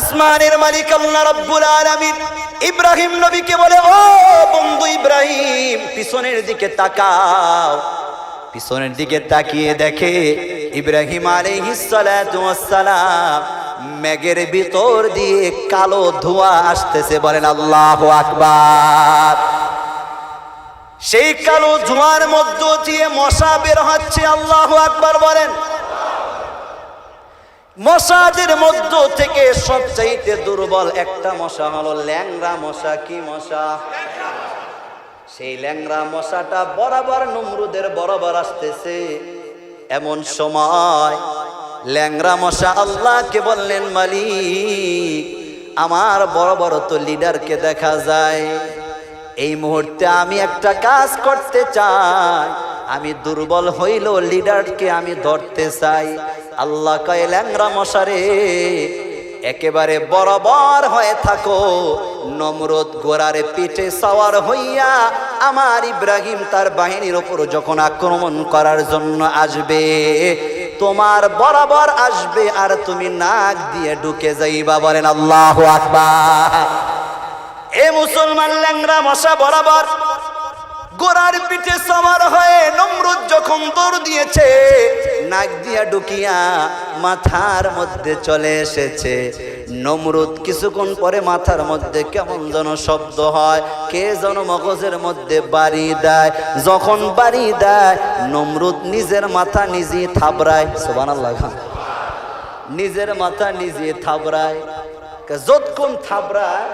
আসমানের মালিক আল্লাহ রব্বুল আলামিন। ইব্রাহিম নবীকে বলে, ও বন্ধু ইব্রাহিম, পিছনের দিকে তাকাও। পিছনের দিকে তাকিয়ে দেখে ইব্রাহিম আলাইহিস সালাতু ওয়াসসালাম মেঘের ভিতর দিয়ে কালো ধোঁয়া আসতেছে, বলেন আল্লাহু আকবার। সেই কালো ধোঁয়ার মধ্য দিয়ে মশা বের হচ্ছে, আল্লাহু আকবার বলেন। মশাদের মধ্য থেকে সবচাইতে দুর্বল একটা মশা হলো ল্যাংরা মশা। কি মশা? সেই ল্যাংরা মশাটা বরাবর নমরুদের বরাবর আসতেছে। এমন সময় ল্যাংরা মশা আল্লাহকে বললেন, মালিক, আমার বড় বড় তো লিডারকে দেখা যায়। এই মুহূর্তে আমি একটা কাজ করতে চাই। আমি দুর্বল হইল, লিডারকে আমি ধরতে চাই। আল্লাহ কয় ল্যাংরা মশারে একেবারে বরাবর হয়ে থাকো। নমরুদ গোড়ারে পিঠে সওয়ার হইয়া আমার ইব্রাহিম তার বাহিনীর ওপর যখন আক্রমণ করার জন্য আসবে, তোমার বরাবর আসবে আর তুমি নাক দিয়ে ঢুকে যাইবা। বলেন আল্লাহ আকবার। এ মুসলমান ল্যাংরা মশা বরাবর গোড়ার পিঠে সবার হয়ে নমরুদ যখন দৌড় দিয়েছে, নাক দিয়া ঢুকিয়া মাথার মধ্যে চলে এসেছে। নমরুদ কিছুক্ষণ পরে মাথার মধ্যে কেমন যেন শব্দ হয়, কে যেন মগজের মধ্যে বাড়ি দেয়। যখন বাড়ি দেয়, নমরুদ নিজের মাথা নিজেই থাবড়ায়। খান। নিজের মাথা নিজে থাবড়ায়। যতক্ষণ থাবড়ায়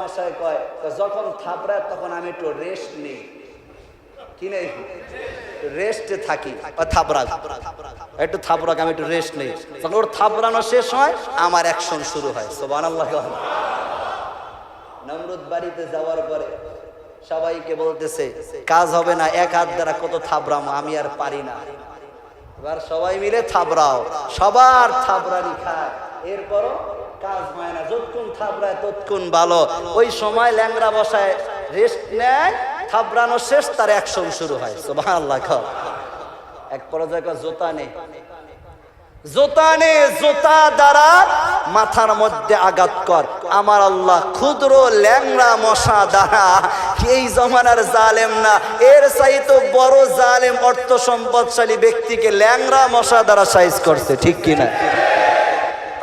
মশাই কয় যখন থাবড়ায় তখন আমি একটু রেস্ট নেই। কি নেই? রেস্টে থাকি, বা থাবড়া একটু থাবড়াকে আমি একটু রেস্ট নেই। তখন ওর থাবড়ানো শেষ হয়, আমার অ্যাকশন শুরু হয়। নমরুদ বাড়িতে যাওয়ার পরে সবাইকে বলতেছে, কাজ হবে না, এক হাত দ্বারা কত থাবড়াম আমি আর পারি না। এবার সবাই মিলে থাবড়াও সবার থাবড়ানি খায়। এরপরও কাজ হয় না, যতক্ষণ থাবড়ায় ততক্ষণ ভালো। ওই সময় ল্যাংরা বসায় রেস্ট নেয় থাবড়ানো শেষ, তার অ্যাকশন শুরু হয়। সোভান আল্লাহ এক পর্যায়ে জোতা নেই জোতা নে, জোতা দ্বারা মাথার মধ্যে আঘাত কর। আমার আল্লাহ ক্ষুদ্র ল্যাংড়া মশা দ্বারা এই জমানার জালেম না। এর চাইতো বড় জালেম, অর্থ সম্পদশালী ব্যক্তিকে ল্যাংড়া মশা দ্বারা সাইজ করছে, ঠিক কিনা?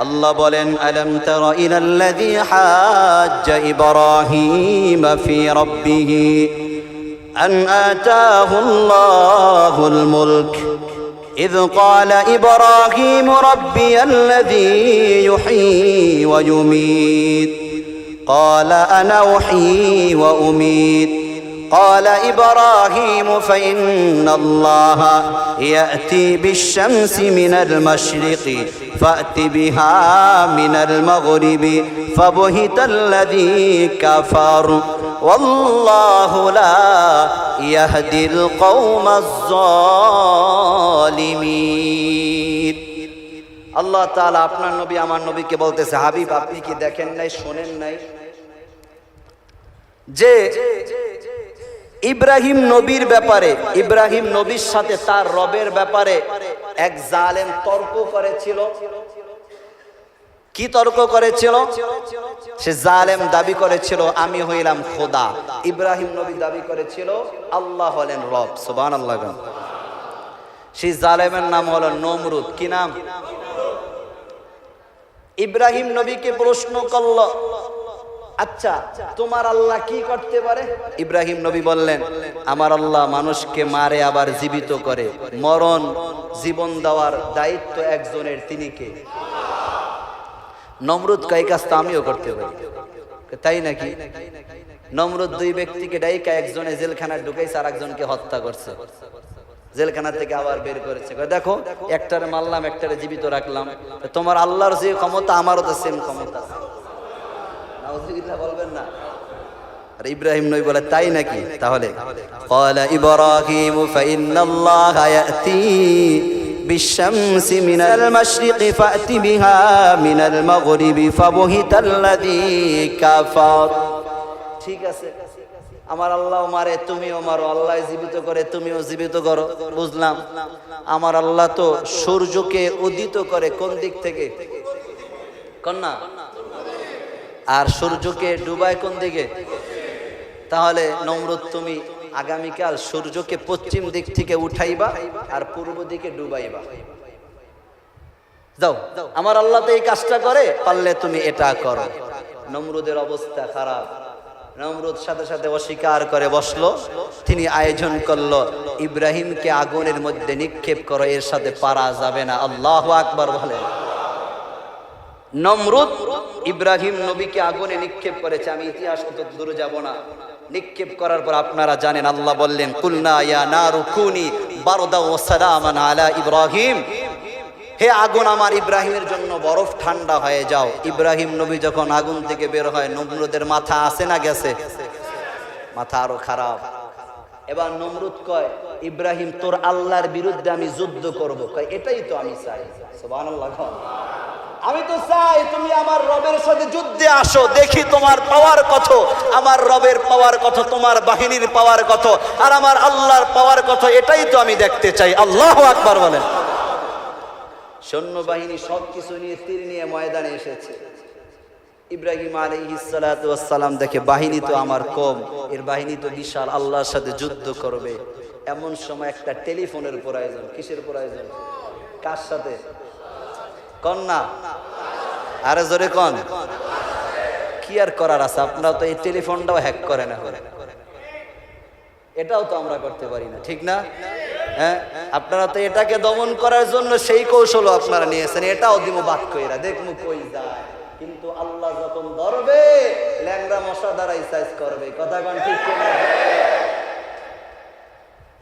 আল্লাহ বলেন আলম তর ইলাল্লাযী হাজ্জ ইব্রাহিম ফি রাব্বিহি أن آتاه الله الملك إذ قال إبراهيم ربي الذي يحيي ويميت قال أنا أحيي وأميت قال إبراهيم فإن الله يأتي بالشمس من المشرق فأت بها من المغرب فبهت الذي كفر والله لا يهدي القوم الظالمين আল্লাহ তাআলা আপনার নবী আমার নবীকে বলতেছে হাবিব আপনি কি দেখেন নাই শোনেন নাই যে ইব্রাহিম নবীর ব্যাপারে, ইব্রাহিম নবীর সাথে তার রবের ব্যাপারে এক জালেম তর্ক করেছিল। কি তর্ক করেছিল? সে জালেম দাবি করেছিল, আমি হইলাম খোদা। ইব্রাহিম নবী দাবি করেছিল, আল্লাহ হলেন রব। সুবান আল্লাহ সেই জালেমের নাম হলো নমরুদ। কি নাম? ইব্রাহিম নবীকে প্রশ্ন করল আচ্ছা তোমার আল্লাহ কি করতে পারে? ইব্রাহিম নবী বললেন, আমার আল্লাহ মানুষকে মারে, আবার জীবিত করে। মরণ, জীবন দেওয়ার দায়িত্ব একজনের, তিনি কে? নমরুদ কয় কাজ তো আমিও করতে পারি। তাই নাকি? নমরুদ দুই ব্যক্তিকে ডাইকা, একজনে জেলখানায় ঢুকাইছে আর একজনকে হত্যা করছে। জেলখানা থেকে আবার বের করেছে। দেখো, একটারে মারলাম, একটারে জীবিত রাখলাম। তোমার আল্লাহর যে ক্ষমতা, আমারও তো সেম ক্ষমতা। নাউজুবিল্লাহ বলবেন না আর ইব্রাহিম নবী বলে তাই নাকি তাহলে قال ইব্রাহিম فإن الله يأتي بالشمس من المشرق فأت بها من المغرب فبهت الذي كفر ঠিক আছে আমার আল্লাহ মারে তুমিও মারো আল্লাহ জীবিত করে তুমিও জীবিত করো বুঝলাম আমার আল্লাহ তো সূর্যকে উদিত করে কোন দিক থেকে কন্যা আর সূর্যকে ডুবায় কোন দিকে? তাহলে নমরুদ তুমি আগামীকাল সূর্যকে পশ্চিম দিক থেকে উঠাইবা আর পূর্ব দিকে ডুবাইবা। যাও, আমার আল্লাহ তো এই কাজটা করে, পারলে তুমি এটা করো। নমরুদের অবস্থা খারাপ। নমরুদ সাথে সাথে অস্বীকার করে বসল, তিনি আয়োজন করল, ইব্রাহিমকে আগুনের মধ্যে নিক্ষেপ করো, এর সাথে পারা যাবে না। আল্লাহ আকবার বলে নমরুদ ইব্রাহিম নবীকে আগুনে নিক্ষেপ করেছে। আমি ইতিহাস অত দূরে যাব না। নিক্ষেপ করার পর আপনারা জানেন, আল্লাহ বললেন, কুলনা ইয়া নারু কুনি বারদা ও সালামান আলা ইব্রাহিম। হে আগুন আমার ইব্রাহিমের জন্য বরফ ঠান্ডা হয়ে যাও। ইব্রাহিম নবী যখন আগুন থেকে বের হয়, নমরুদের মাথা আসে না গেছে? মাথা আরও খারাপ। এবার নমরুদ কয়, ইব্রাহিম, তোর আল্লাহর বিরুদ্ধে আমি যুদ্ধ করব। কয়, এটাই তো আমি চাই। সুবহানাল্লাহ। আমি তো চাই তুমি আমার রবের সাথে যুদ্ধে আসো দেখি তোমার পাওয়ার কত। আমার রবের পাওয়ার কত তোমার বাহিনীর পাওয়ার কত আর আমার আল্লাহর পাওয়ার কত এটাই তো আমি দেখতে চাই। আল্লাহ আকবার বলেন। সৈন্যবাহিনী সব কিছু নিয়ে তীর নিয়ে ময়দানে এসেছে। ইব্রাহিম আলাইহিসালাম দেখে বাহিনী তো আমার কম এর বাহিনী তো বিশাল আল্লাহর সাথে যুদ্ধ করবে। এমন সময় একটা টেলিফোনের প্রয়োজন কিসের প্রয়োজন? কার সাথে? কন্যা আরে জোরে কন। কি আর করার আছে? আপনারা তো এই টেলিফোনটাও হ্যাক করে না করে এটাও তো আমরা করতে পারি না, ঠিক না? হ্যাঁ? আপনারা তো এটাকে দমন করার জন্য সেই কৌশলও আপনারা নিয়েছেন, এটাও দিব বাদ কইরা। দেখমু কই যায়। কিন্তু আল্লাহ যখন ধরবে ল্যাংরা মশা দ্বারাই সাইজ করবে। কথা কন ঠিক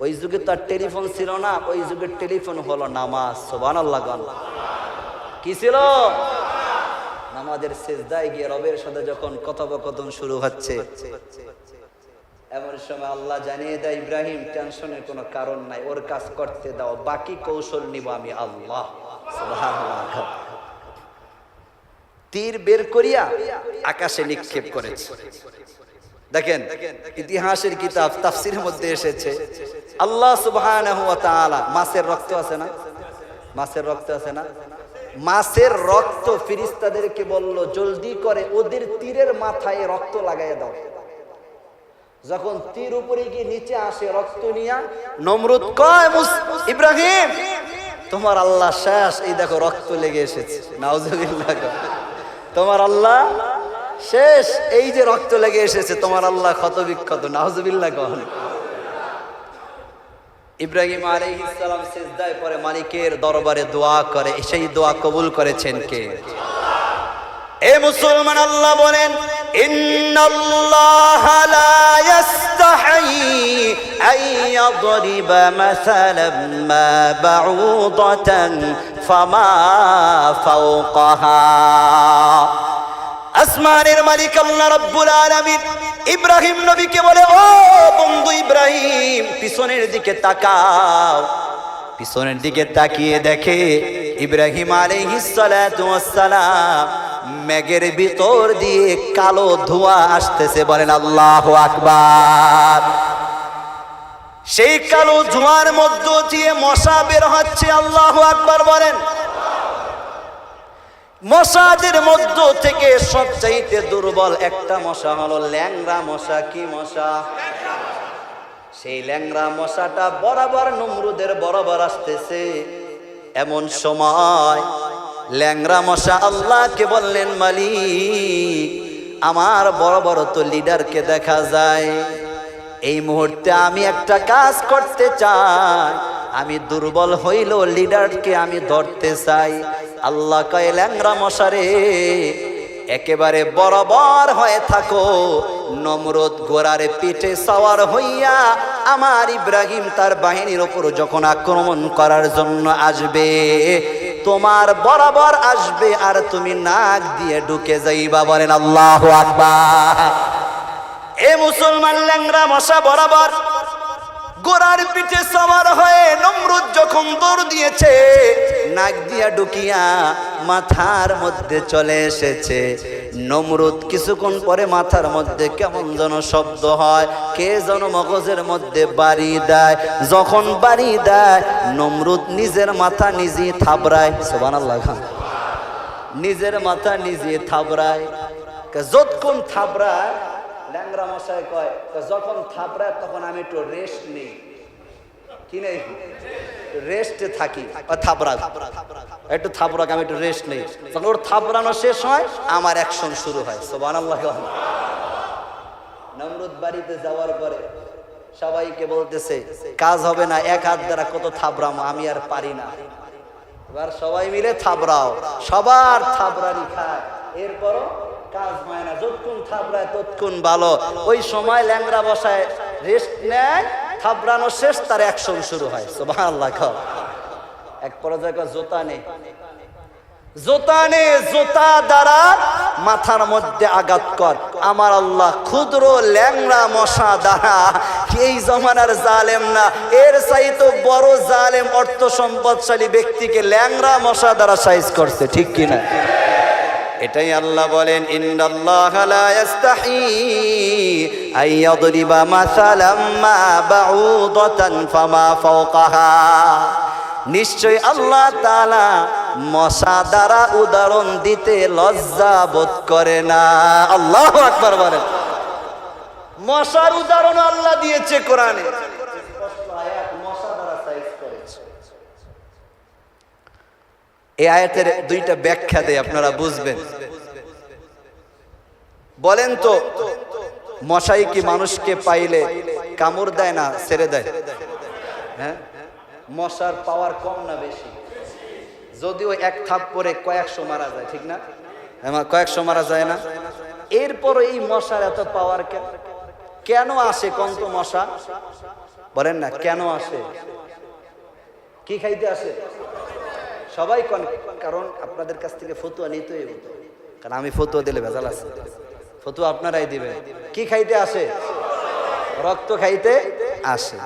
ওই যুগে তো আর টেলিফোন ছিল না, ওই যুগের টেলিফোন হলো নামাজ সোবান আল্লাহ কি ছিল? নামাজের শেষদায় গিয়ে রবের সাথে যখন কথোপকথন শুরু হচ্ছে, এমন সময় আল্লাহ জানিয়ে দেয়, ইব্রাহিম টেনশনের কোনো কারণ নাই, ওর কাজ করতে দাও, বাকি কৌশল নিব আমি আল্লাহ। তীর বের করিয়া আকাশে নিক্ষেপ করেছে। দেখেন, ইতিহাসের কিতাব তাফসির মধ্যে এসেছে, আল্লাহ তাআলা, মাছের রক্ত আছে না? মাছের রক্ত আছে না? মাছের রক্ত ফিরিস্তাদেরকে বলল, জলদি করে ওদের তীরের মাথায় রক্ত লাগাইয়া দাও। যখন তীর উপরে গিয়ে নিচে আসে রক্ত নিয়া, নমরুদ কয় ইব্রাহিম, তোমার আল্লাহ শেষ। এই দেখো রক্ত লেগে এসেছে। নাউজুবিল্লাহ। তোমার আল্লাহ শেষ। এই যে রক্ত লেগে এসেছে, তোমার আল্লাহ ক্ষত বিক্ষত নাউজুবিল্লাহ কন ইব্রাহিম আলাইহিস সালাম সিজদায় পরে মালিকের দরবারে দোয়া করে, সেই দোয়া কবুল করেছেন কে? এ মুসলমান আল্লাহ বলেন, ইন্নাল্লাহ আসমানের মালিক আল্লাহ রাব্বুল আলামিন ইব্রাহিম নবীকে বলে, ও বন্ধু ইব্রাহিম, পিছনের দিকে তাকাও। পিছনের দিকে তাকিয়ে দেখে ইব্রাহিম আলাইহিসসালাম মেঘের ভিতর দিয়ে কালো ধোঁয়া আসতেছে, বলেন, আল্লাহ আকবার। সেই কালো ধোঁয়ার মধ্য দিয়ে মশা বের হচ্ছে, আল্লাহ আকবার, বলেন। মশাদের মধ্য থেকে সবচাইতে দুর্বল একটা মশা হলো ল্যাংরা মশা। কি মশা? সেই ল্যাংরা মশাটা বরাবর নমরুদের বরাবর আসতেছে। এমন সময় ল্যাংরা মশা আল্লাহকে বললেন, মালিক, আমার বড় বড় তো লিডারকে দেখা যায়। এই মুহূর্তে আমি একটা কাজ করতে চাই। আমি দুর্বল হইল লিডারকে আমি ধরতে চাই। আল্লাহ কয় ল্যাংরা মশারে, একেবারে বরাবর হয়ে থাকো। নমরুদ গোড়ারে পিঠে সওয়ার হইয়া আমার ইব্রাহিম তার বাহিনীর ওপর যখন আক্রমণ করার জন্য আসবে, তোমার বরাবর আসবে আর তুমি নাক দিয়ে ঢুকে যাইবা। বলেন আল্লাহ আকবার। এ মুসলমান ল্যাংরা মশা বরাবর গোড়ার পিঠে সবার হয়ে নমরুদ যখন দৌড় দিয়েছে, নাক দিয়া ঢুকিয়া মাথার মধ্যে চলে এসেছে। নমরুদ কিছুক্ষণ পরে মাথার মধ্যে কেমন যেন শব্দ হয়, কে যেন মগজের মধ্যে বাড়ি দেয়। যখন বাড়ি দেয়, নমরুদ নিজের মাথা নিজে থাবড়ায় সোবান আল্লাহ খান নিজের মাথা নিজে থাবড়ায় যতক্ষণ থাবড়ায় ল্যাংরা মশাই কয় যখন থাবড়ায় তখন আমি একটু রেস্ট নেই। কি নেই? রেস্টে থাকি, বা থাবড়া একটু থাবড়াক আমি একটু রেস্ট নেই। তখন ওর থাবড়ানো শেষ হয়, আমার অ্যাকশন শুরু হয়। সোবান আল্লাহ নমরুদ বাড়িতে যাওয়ার পরে সবাইকে বলতেছে, কাজ হবে না, এক হাত দ্বারা কত থাবড়ামো আমি আর পারি না। এবার সবাই মিলে থাবড়াও সবার থাবড়ানি খায়। এরপরও কাজ হয় না, যতক্ষণ থাবড়ায় ততক্ষণ ভালো। ওই সময় ল্যাংরা বসায় রেস্ট নেয় থাবড়ানো শেষ, তার অ্যাকশন শুরু হয়। সোভান আল্লাহ এক পর্যায়ে জোতা নেই জোতা জোতা দ্বারা মাথার মধ্যে আঘাত কর। আমার আল্লাহ ক্ষুদ্র ল্যাংড়া মশা দ্বারা এই জমানার জালেম না। এর চাইতো বড় জালেম, অর্থ সম্পদশালী ব্যক্তিকে ল্যাংড়া মশা দ্বারা সাইজ করছে, ঠিক কিনা? এটাই আল্লাহ বলেন মা নিশ্চয় আল্লাহ তাআলা মশা দ্বারা উদাহরণ দিতে লজ্জা বোধ করে না। আল্লাহু আকবার বলেন। মশার উদাহরণ আল্লাহ দিয়েছে কোরআনে মশা দ্বারা সাইজ করেছে এই আয়াতের দুইটা ব্যাখ্যা দেয় আপনারা বুঝবেন। বলেন তো মশাই কি মানুষকে পাইলে কামড় দেয় না ছেড়ে দেয়? হ্যাঁ? মশার পাওয়ার কম না বেশি? যদিও এক থাপ পরে কয়েকশো মারা যায় ঠিক না? হ্যাঁ, কয়েকশো মারা যায় না? এরপর এই মশার এত পাওয়ার কেন কেন আসে কন্ত মশা? বলেন না কেন আসে? কি খাইতে আসে? সবাই কন, কারণ আপনাদের কাছ থেকে ফতুয়া নিতে কারণ আমি ফতুয়া দিলে ভেজাল আছে। ফতুয়া আপনারাই দিবেন। কি খাইতে আসে? রক্ত খাইতে আসে।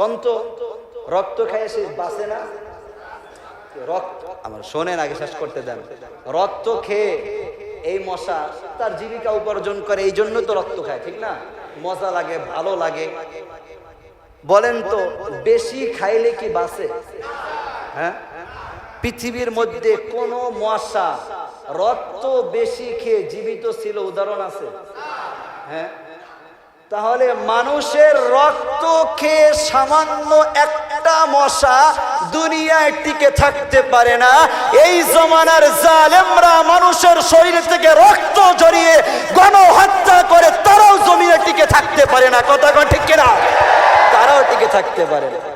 কন্ত রক্ত খাইয়ে সে বাঁচে না? রক্ত, আমার শোনেন আগে শেষ করতে দেন। রক্ত খেয়ে এই মশা তার জীবিকা উপার্জন করে, এই জন্য তো রক্ত খায়, ঠিক না? মজা লাগে, ভালো লাগে। বলেন তো, বেশি খাইলে কি বাঁচে? হ্যাঁ? পৃথিবীর মধ্যে কোন মশা, রক্ত বেশি খেয়ে জীবিত ছিল, উদাহরণ আছে? হ্যাঁ? তাহলে মানুষের রক্ত খেয়ে সামান্য একটা মশা দুনিয়ায় টিকে থাকতে পারে না। এই জমানার জালেমরা মানুষের শরীর থেকে রক্ত জড়িয়ে গণহত্যা করে তারাও জমিনে টিকে থাকতে পারে না। কথা ঠিক কিনা? তারাও টিকে থাকতে পারে না।